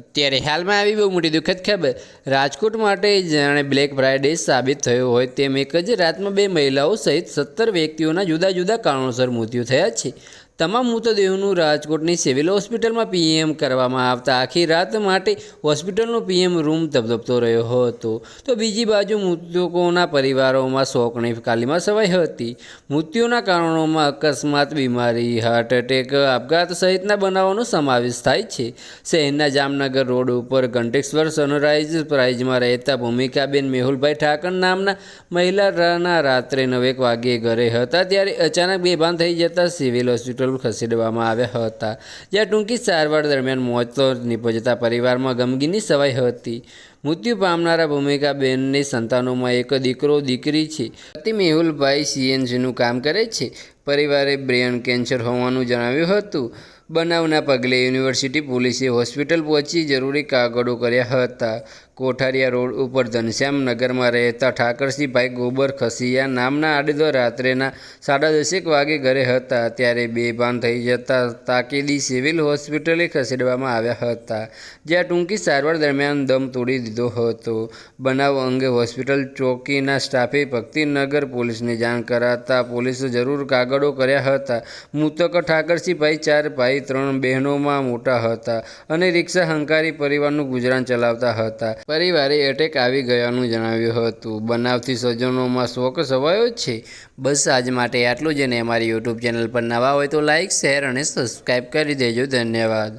ત્યારે હાલમાં આવી બહુ મોટી દુઃખદ ખબર. રાજકોટ માટે જાણે બ્લેક ફ્રાઇડે સાબિત થયો હોય તેમ એક જ રાતમાં બે મહિલાઓ સહિત સત્તર વ્યક્તિઓના જુદા જુદા કારણોસર મૃત્યુ થયા છે. તમામ મૃતદેહોનું રાજકોટની સિવિલ હોસ્પિટલમાં પીએમ કરવામાં આવતા આખી રાત માટે હોસ્પિટલનો પીએમ રૂમ ધબધબતો રહ્યો હતો. તો બીજી બાજુ મૃતકોના પરિવારોમાં શોકની કાલીમાં સવાઈ હતી. મૃત્યુના કારણોમાં અકસ્માત, બીમારી હાર્ટ એટેક આપઘાત સહિતના બનાવોનો સમાવેશ થાય છે. શહેરના જામનગર રોડ ઉપર ઘંટેશ્વર સનરાઇઝ પ્રાઇઝમાં રહેતા ભૂમિકાબેન મેહુલભાઈ ઠાકર નામના મહિલાના રાત્રે નવેક વાગ્યે ઘરે હતા, ત્યારે અચાનક બેભાન થઈ જતા સિવિલ હોસ્પિટલ ખસેડવામાં આવ્યા હતા. જ્યાં ટૂંકી સારવાર દરમિયાન મોત નિપજતા પરિવારમાં ગમગીની સવાઈ હતી. મૃત્યુ પામનારા ભૂમિકાબેનની સંતાનોમાં એક દીકરો, દીકરી છે. પતિ મેહુલભાઈ સીએનજીનું કામ કરે છે. પરિવારે બ્રેન કેન્સર હોવાનું જણાવ્યું હતું. બનાવના પગલે યુનિવર્સિટી પોલીસે હોસ્પિટલ પહોંચી જરૂરી કાગળો કર્યા હતા. કોઠારિયા રોડ ઉપર ઘનશ્યામ નગરમાં રહેતા ઠાકરસિંહભાઈ ગોબર ખસીયા નામના આડેદો રાત્રેના સાડા દસેક વાગે ઘરે હતા. ત્યારે બેભાન થઈ જતા તાકીદી સિવિલ હોસ્પિટલે ખસેડવામાં આવ્યા હતા, જ્યાં ટૂંકી સારવાર દરમિયાન દમ તોડી દીધો હતો. બનાવ અંગે હોસ્પિટલ ચોકીના સ્ટાફે ભક્તિનગર પોલીસને જાણ કરાતા પોલીસે જરૂર કાગળો કર્યા હતા. મૃતક ઠાકરસિંહભાઈ ચાર ભાઈ, ત્રણ બહેનોમાં મોટા હતા અને રિક્ષા હંકારી પરિવારનું ગુજરાન ચલાવતા હતા. પરિવારે એટેક આવી ગયાનું જણાવ્યું હતું. બનાવથી સ્વજનોમાં શોક સવાયો જ છે. બસ આજ માટે આટલું જ અને અમારી યુટ્યુબ ચેનલ પર નવા હોય તો લાઇક શેર અને સબસ્ક્રાઈબ કરી દેજો. ધન્યવાદ.